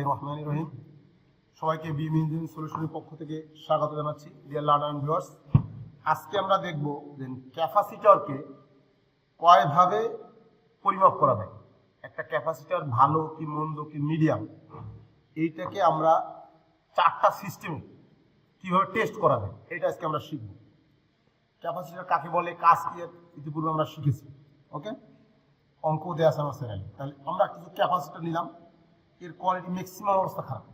বিসমিল্লাহির রহমানির রহিম। সবাইকে বিএম ইঞ্জিন সলিউশনের পক্ষ থেকে স্বাগত জানাচ্ছি। ডিয়ার লার্নার ভিউয়ার্স আজকে আমরা দেখব যে ক্যাপাসিটরকে কয়ভাবে পরিমাপ করা যায়? একটা ক্যাপাসিটর ভালো কি মন্দ কি মিডিয়াম, এইটাকে আমরা চারটা সিস্টেমে কীভাবে টেস্ট করা যায়, এটা আজকে আমরা শিখব। ক্যাপাসিটর কাকে বলে, কাজ কি, ইতিপূর্বে আমরা শিখেছি। ওকে অঙ্ক দেওয়া আছে আমার তাহলে আমরা কিছু ক্যাপাসিটর নিলাম। এর কোয়ালিটি ম্যাক্সিমাম অবস্থা খারাপ।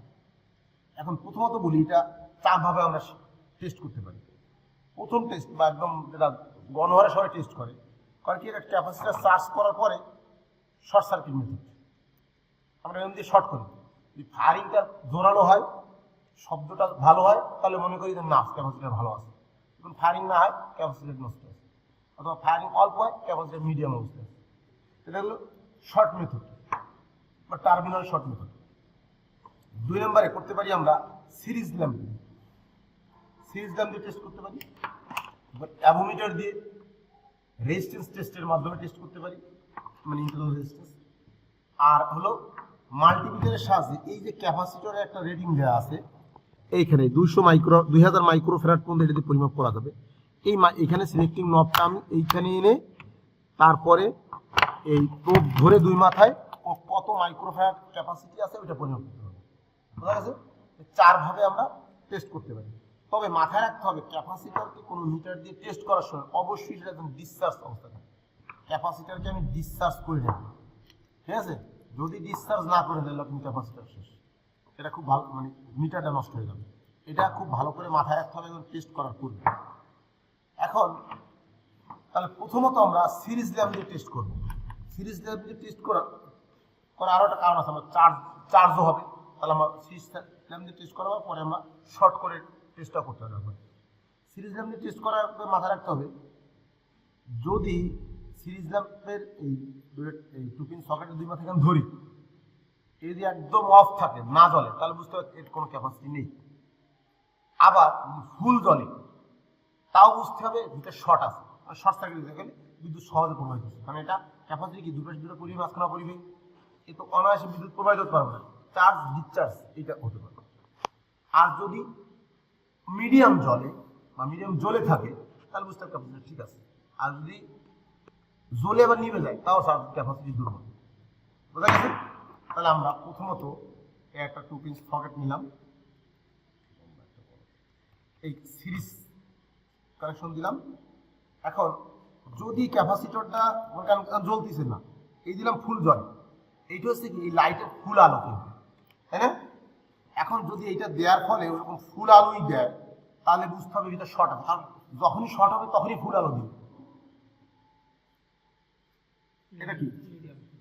এখন প্রথমত বলি, এটা চারভাবে আমরা টেস্ট করতে পারি। প্রথম টেস্ট বা একদম যেটা গণহারে সবাই টেস্ট করে, কারণ কি? এটা ক্যাপাসিটার চার্জ করার পরে শর্ট সার্কিট মেথড আমরা এমনি শর্ট করি। যদি ফায়ারিংটা জোরালো হয়, শব্দটা ভালো হয়, তাহলে মনে করি যে না ক্যাপাসিটার ভালো আছে। যখন ফায়ারিং না হয় ক্যাপাসিটার নষ্ট আছে। অথবা ফায়ারিং অল্প হয় ক্যাপাসিটার মিডিয়াম অবস্থায় আছে। এটা হলো শর্ট মেথড বা টার্মিনাল শর্ট মেথড দুই নম্বরে করতে পারি আমরা সিরিজ ল্যাম্প সিরিজ ল্যাম্প দিয়ে টেস্ট করতে পারি। অ্যাভোমিটার দিয়ে রেজিস্ট্যান্স টেস্টের মাধ্যমে টেস্ট করতে পারি মানে ইন্টারনাল রেজিস্ট্যান্স আর হলো মাল্টিমিটারের সাহায্যে এই যে ক্যাপাসিটরের একটা রেটিং দেওয়া আছে, এইখানে দুইশো মাইক্রো দুই হাজার মাইক্রো ফেরাট পর্যন্ত এটাতে পরিমাপ করা যাবে। এই এখানে সিলেক্টিং নবটা আমি এইখানে এনে তারপরে এই প্রোব ধরে দুই মাথায় কত মাইক্রোফ্যাট ক্যাপাসিটি আছে, ওইটা পরিমাপ করতে হবে। বোঝা গেছে? চারভাবে আমরা টেস্ট করতে পারি। তবে মাথায় রাখতে হবে ক্যাপাসিটারকে কোনো মিটার দিয়ে টেস্ট করার সময় অবশ্যই সেটা একদম ডিসচার্জ অবস্থা থাকে। ক্যাপাসিটারকে আমি ডিসচার্জ করে নেব ঠিক আছে? যদি ডিসচার্জ না করে দিলে আপনি ক্যাপাসিটার শেষ। এটা খুব ভালো মানে মিটারটা নষ্ট হয়ে যাবে। এটা খুব ভালো করে মাথায় রাখতে হবে টেস্ট করার পূর্বে। এখন, তাহলে প্রথমত আমরা সিরিজ ল্যাব দিয়ে টেস্ট করব। সিরিজ ল্যাব দিয়ে টেস্ট করার করার আরও একটা কারণ আছে, আমার চার্জ চার্জও হবে। তাহলে আমার সিরিজ ল্যাব দিয়ে টেস্ট করার পরে আমরা শর্ট করে টেস্টটা করতে হবে সিরিজ দিয়ে টেস্ট করার মাথায় রাখতে হবে, যদি সিরিজ ল্যাম্পের এই এই টুপিন সকেটের দুই মাথা এখানে ধরি যদি একদম অফ থাকে, না জ্বলে, তাহলে বুঝতে হবে এর কোনো ক্যাপাসিটি নেই। আবার ফুল জ্বলে, তাও বুঝতে হবে ভিতরে শর্ট আছে। শর্ট সার্কিট গেলে বিদ্যুৎ সহজে প্রবাহিত হচ্ছে। কারণ এটা ক্যাপাসিটি কি? দুটো দুটো পরিবে মাঝখানে পরিবে এ তো অনায়াসে বিদ্যুৎ প্রবাহিত হতে পারবে না। চার্জ ডিসচার্জ এটা হতে পারবে। আর যদি মিডিয়াম জলে বা মিডিয়াম জ্বলে থাকে, তাহলে বুঝতে ক্যাপাসিটি ঠিক আছে। আর যদি জ্বলে আবার নিভে যায়, তাও চার্জ ক্যাপাসিটি দুর্বল। বোঝা গেছে? তাহলে আমরা প্রথমত একটা টু পিস সকেট নিলাম। এই সিরিজ কানেকশন দিলাম। এখন যদি ক্যাপাসিটরটা জ্বলতেছে না, এই দিলাম ফুল জল। এইটা হচ্ছে কি এই লাইটের ফুল আলো কিন্তু, তাই না? এখন যদি এইটা দেওয়ার ফলে ওরকম ফুল আলোই দেয়, তাহলে বুঝতে হবে এটা শর্ট আছে। আর যখনই শর্ট হবে, তখনই ফুল আলো দিবে। এটা কি?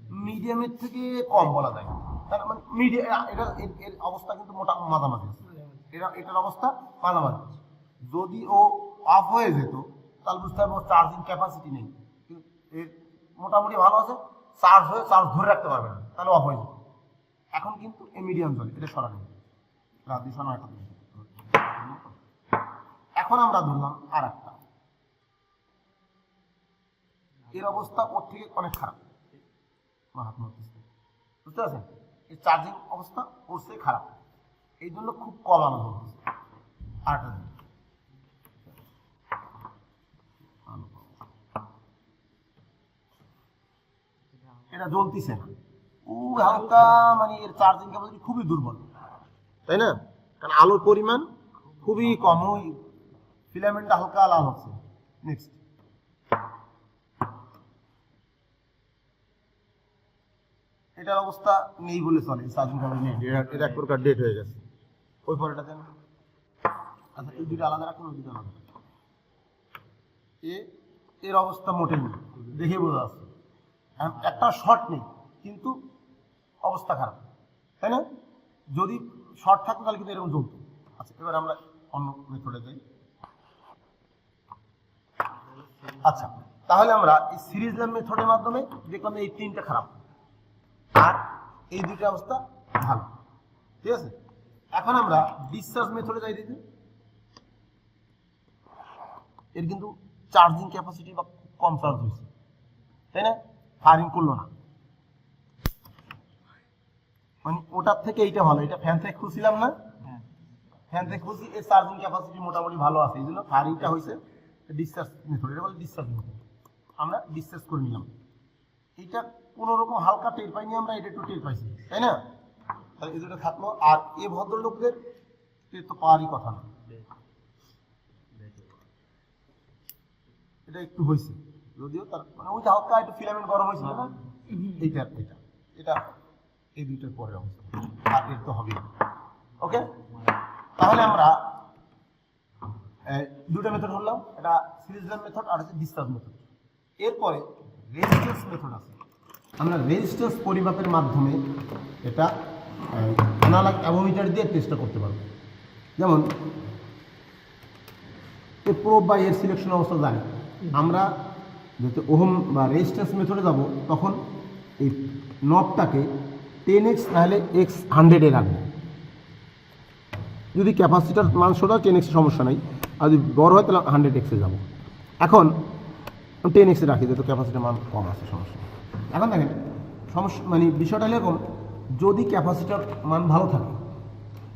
মিডিয়ামের থেকে কম বলা যায়। তার মানে মিডিয়াম এটা এর- অবস্থা কিন্তু মোটা মাঝামাঝি। এটা এটার অবস্থা মাঝামাঝি যদি ও অফ হয়ে যেত, তাহলে বুঝতে হবে চার্জিং ক্যাপাসিটি নেই। এর মোটামুটি ভালো আছে। চার্জ হয়ে চার্জ ধরে রাখতে পারবে না, তাহলে অফ হয়ে যেত এখন কিন্তু এই মিডিয়াম চলে এটা সরানো। রাত সরানো একটা এখন আমরা ধরলাম আর একটা এর অবস্থা ওর থেকে অনেক খারাপ। মারতেছে। বুঝতে পারছেন? এই চার্জিং অবস্থা ওর খারাপ। এই জন্য খুব কম আলো জ্বলতেছে। আরেকটা দিন। আলো পাবো। এটা জ্বলতিছে না। ও হালকা মানে এর চার্জিং ক্যাপাসিটি খুবই দুর্বল। তাই না? কারণ আলোর পরিমাণ খুবই কম। ওই ফিলামেন্টটা হালকা লাল হচ্ছে। নেক্সট এটার অবস্থা নেই বলে চলে চার্জিং ক্যাপাসিটি নেই। এটা- এক প্রকার ডেট হয়ে গেছে। ওই পরেটা দেন আচ্ছা এই দুটো আলাদা রাখুন ওই দুটো আলাদা। এ এর অবস্থা মোটেই নেই দেখে বোঝা যাচ্ছে। এখন একটা শর্ট নেই, কিন্তু অবস্থা খারাপ, তাই না? যদি শর্ট থাকতো তাহলে কিন্তু এরকম চলতো আচ্ছা এবার আমরা অন্য মেথডে যাই। আচ্ছা তাহলে আমরা এই সিরিজ মেথডের মাধ্যমে দেখলাম এই তিনটা খারাপ। আর এই দুইটা অবস্থা ভালো। ঠিক আছে? এখন আমরা ডিসচার্জ মেথডে যাই দিতে এর কিন্তু চার্জিং ক্যাপাসিটি বা কম চার্জ হয়েছে, তাই না? ফায়ারিং করল না। মানে ওটার থেকে এইটা ভালো এটা ফ্যান থেকে খুলছিলাম না। ফ্যান থেকে খুলছি এর চার্জিং ক্যাপাসিটি মোটামুটি ভালো আছে এই জন্য এইটা হয়েছে ডিসচার্জ মেথড এটা বলে ডিসচার্জ মেথড আমরা ডিসচার্জ করে নিলাম। এইটা কোনো রকম হালকা টের পাইনি আমরা এটা একটু টের পাইছি তাই না? তাহলে এই দুটো থাকল আর এ ভদ্রলোকদের টের তো পাওয়ারই কথা না। এটা একটু হয়েছে। যদিও তার মানে ওইটা হালকা একটু ফিলামেন্ট গরম হয়েছিল না? এইটা এটা এটা এই দুইটার পরে অবস্থা। আর এর তো হবে ওকে তাহলে আমরা দুটো মেথড হলাম এটা সিরিজ মেথড আর হচ্ছে ডিসচার্জ মেথড এরপরে রেজিস্ট্যান্স মেথড আছে। আমরা রেজিস্ট্যান্স পরিমাপের মাধ্যমে এটা অ্যানালগ অ্যাভোমিটার দিয়ে টেস্টটা করতে পারব। যেমন এ প্রোব বা এর সিলেকশন অবস্থা জানি। আমরা যেহেতু ওহম বা রেজিস্ট্যান্স মেথডে যাব, তখন এই নবটাকে টেন এক্স নাহলে এক্স হান্ড্রেডে রাখব। যদি ক্যাপাসিটার মান শোধা টেন এক্সের সমস্যা নেই। আর যদি বড় হয়, তাহলে হান্ড্রেড এক্সে যাব। এখন টেন এক্সে রাখি, যেহেতু ক্যাপাসিটার মান কম আছে, সমস্যা এখন দেখেন, সমস্যা মানে বিষয়টা হলো এরকম, যদি ক্যাপাসিটার মান ভালো থাকে,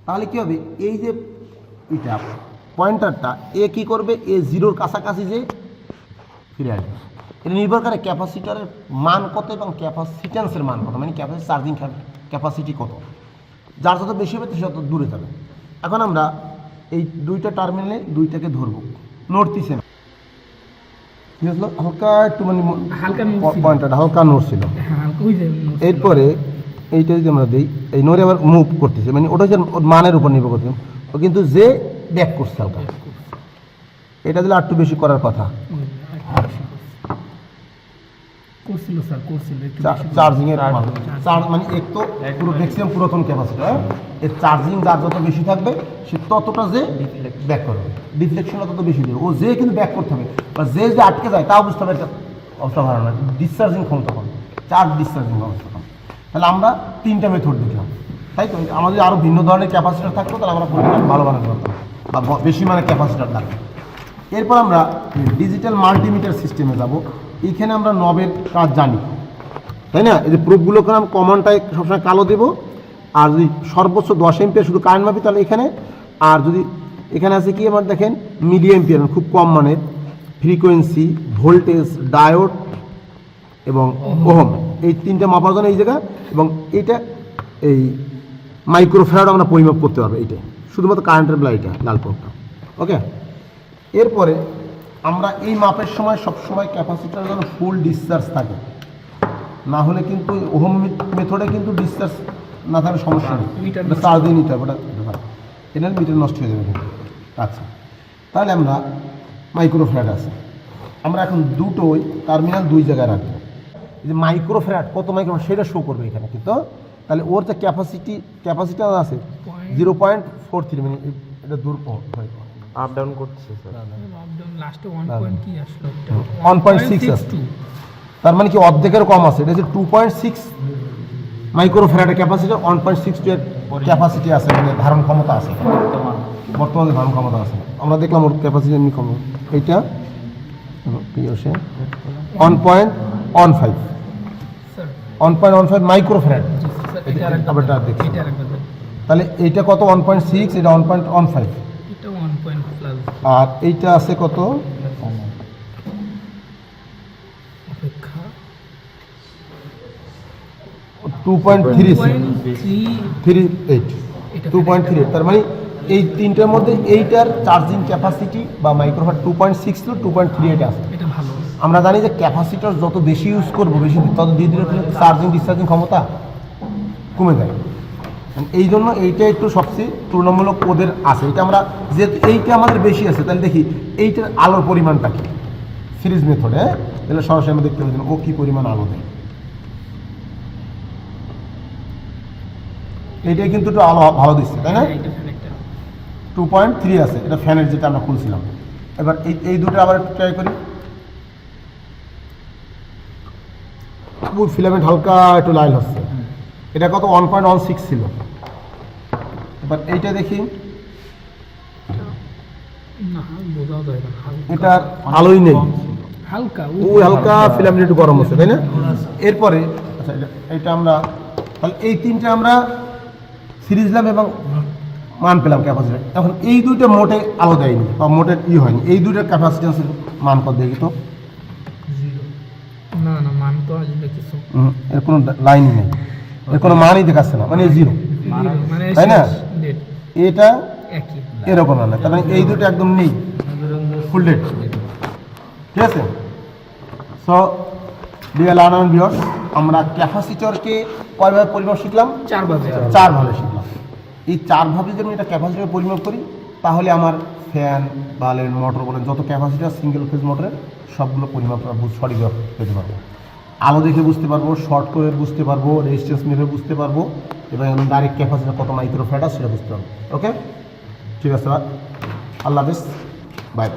তাহলে কী হবে? এই যে এটা পয়েন্টারটা এ কী করবে? এ জিরোর কাছাকাছি যে ফিরে আসবে। এটা নির্ভর করে ক্যাপাসিটারের মান কত এবং ক্যাপাসিটেন্সের মান কত মানে ক্যাপাসিটি চার্জিং ক্যাপাসিটি কত। যার যত বেশি হবে তত দূরে যাবে। এখন আমরা এই দুইটা টার্মিনালে দুইটাকে ধরবো। নড়তিছে না হালকা একটু মানে হালকা। পয়েন্টটা হালকা নড়ছিল হ্যাঁ যে। এরপরে এইটা যদি আমরা দিই এই নড়ে আবার মুভ করতেছে। মানে ওটা হচ্ছে মানের উপর নির্ভর করছে। ও কিন্তু যে ব্যাক করছে হালকা। এটা দিলে আর একটু বেশি করার কথা। করছিল। স্যার করছিল একটু বেশি চার্জিং এর চার্জ মানে এক তো পুরো ম্যাক্সিমাম পুরাতন ক্যাপাসিটি এর চার্জিং যার যত বেশি থাকবে সে ততটা যে ব্যাক করবে। ডিফ্লেকশনটা তত বেশি দেবে। ও যে কিন্তু ব্যাক করতে হবে। বা যে যে আটকে যায় তাও বুঝতে হবে এটা অবস্থা ভালো না ডিসচার্জিং ক্ষমতা কম। চার্জ ডিসচার্জিং অবস্থা কম। তাহলে আমরা তিনটা মেথড দেখলাম। তাই তো? আমাদের আরও ভিন্ন ধরনের ক্যাপাসিটার থাকতো তাহলে আমরা ভালো বানাতে পারতাম বা বেশি মানে ক্যাপাসিটার থাকবে এরপর আমরা ডিজিটাল মাল্টিমিটার সিস্টেমে যাব। এইখানে আমরা নবের কাজ জানি। তাই না? এই যে প্রুফগুলোকে আমি কমনটায় সবসময় কালো দেবো। আর যদি সর্বোচ্চ দশ এমপিয়ার শুধু কারেন্ট মাপি, তাহলে এখানে। আর যদি এখানে আছে কি আমার দেখেন? মিডিয়াম এমপিয়ার খুব কম মানের। ফ্রিকোয়েন্সি ভোল্টেজ ডায়োড এবং ওহম এই তিনটে মাপার জন্য এই জায়গা। এবং এইটা এই মাইক্রোফ্যারাড আমরা পরিমাপ করতে পারব এইটাই শুধুমাত্র কারেন্টের বেলা এইটা লাল পোর্টটা ওকে এরপরে আমরা এই মাপের সময় সবসময় ক্যাপাসিটার যেন ফুল ডিসচার্জ থাকে। না হলে কিন্তু ওহম মেথডে কিন্তু ডিসচার্জ না থাকলে সমস্যা নেই। চার্জ দিয়ে নিতে হবে ওটা এটা মিটার নষ্ট হয়ে যাবে কিন্তু। আচ্ছা। তাহলে আমরা মাইক্রোফ্যাট আছে। আমরা এখন দুটোই টার্মিনাল দুই জায়গায় রাখব। যে মাইক্রোফ্যাট কত মাইক্রো সেটা শো করবে এখানে কিন্তু। তাহলে ওর যে ক্যাপাসিটি ক্যাপাসিটি আছে জিরো পয়েন্ট ফোর থ্রি মানে এটা দূর হয় আপ ডাউন করতেছে স্যার আপ ডাউন লাস্টে 1. কি আসলো? 1.6 তার মানে কি অর্ধেকের কম আছে? এটা হচ্ছে 2.6 মাইক্রোফ্যারাড ক্যাপাসিটি 1.6 এর ক্যাপাসিটি আছে মানে ধারণ ক্ষমতা আছে। বর্তমানে। ধারণ ক্ষমতা আছে। আমরা দেখলাম ওর ক্যাপাসিটি এমনি কম। এইটা পিওসে 1.15 1.15 মাইক্রোফ্যারাড মাইক্রো দেখি। তাহলে এইটা কত? 1.6 এটা 1.15 আর এইটা আছে কত? Two point three three eight two point three তার মানে এই তিনটার মধ্যে এইটার চার্জিং ক্যাপাসিটি বা microphone two point six two two point three eight আছে। আমরা জানি যে ক্যাপাসিটার যত বেশি ইউজ করব বেশি তত ধীরে ধীরে চার্জিং ডিসচার্জিং ক্ষমতা কমে যায়। এই জন্য এইটা একটু সবচেয়ে তুলনামূলক ওদের আছে। এটা আমরা যেহেতু এইটা আমাদের বেশি আছে তাহলে দেখি এইটার আলোর পরিমাণটা কি? সিরিজ মেথডে হ্যাঁ? তাহলে সরাসরি আমরা দেখতে পাচ্ছি ও কী পরিমাণ আলো দেয়। এইটাই কিন্তু একটু আলো ভালো দিচ্ছে তাই না? টু পয়েন্ট থ্রি আছে এটা ফ্যানের যেটা আমরা খুলছিলাম। এবার এই এই দুটো আবার একটু ট্রাই করি। ফিলামেন্ট হালকা একটু লাইন হচ্ছে। এটা কত? ওয়ান পয়েন্ট ওয়ান সিক্স ছিল। এবার এইটা দেখি। না বোঝাও যায় না হালকা। এটার আলোই নেই। হালকা ওই হালকা ফিলামেন্ট একটু গরম হচ্ছে তাই না? এরপরে আচ্ছা এটা- এটা আমরা তাহলে এই তিনটে আমরা সিরিজ দিলাম এবং মান পেলাম ক্যাপাসিটি এখন এই দুইটা মোটে আলো দেয়নি বা মোটে ই হয়নি। এই দুইটার ক্যাপাসিটেন্সের মান কত দেখি তো? না না মান তো আসবে কিছু এর কোনো লাইনই নেই। এর কোনো মানই দেখাচ্ছে না মানে জিরো। জিরো মানে তাই না? এটা এরকম না তার মানে এই দুটো একদম নেই। ফুল ডেট ঠিক আছে? সো ডিয়ার লার্নার ভিউয়ার্স আমরা ক্যাপাসিটরকে কয়ভাবে পরিমাপ শিখলাম? চার ভাবে চারভাবে শিখলাম। এই চারভাবে যদি আমি এটা ক্যাপাসিটর পরিমাপ করি তাহলে আমার ফ্যান বালেন মোটর বলেন যত ক্যাপাসিটার সিঙ্গেল ফেজ মোটরের সবগুলো পরিমাপ সঠিকভাবে পেতে পারব। আলো দেখে বুঝতে পারব শর্ট করে বুঝতে পারব রেজিস্ট্যান্স মেপে বুঝতে পারব। এবং একদম ডাইরেক্ট ক্যাপাসিটি কত মাইক্রো ফ্যাট আছে সেটা বুঝতে হবে ওকে ঠিক আছে আল্লাহ হাফিজ। বাই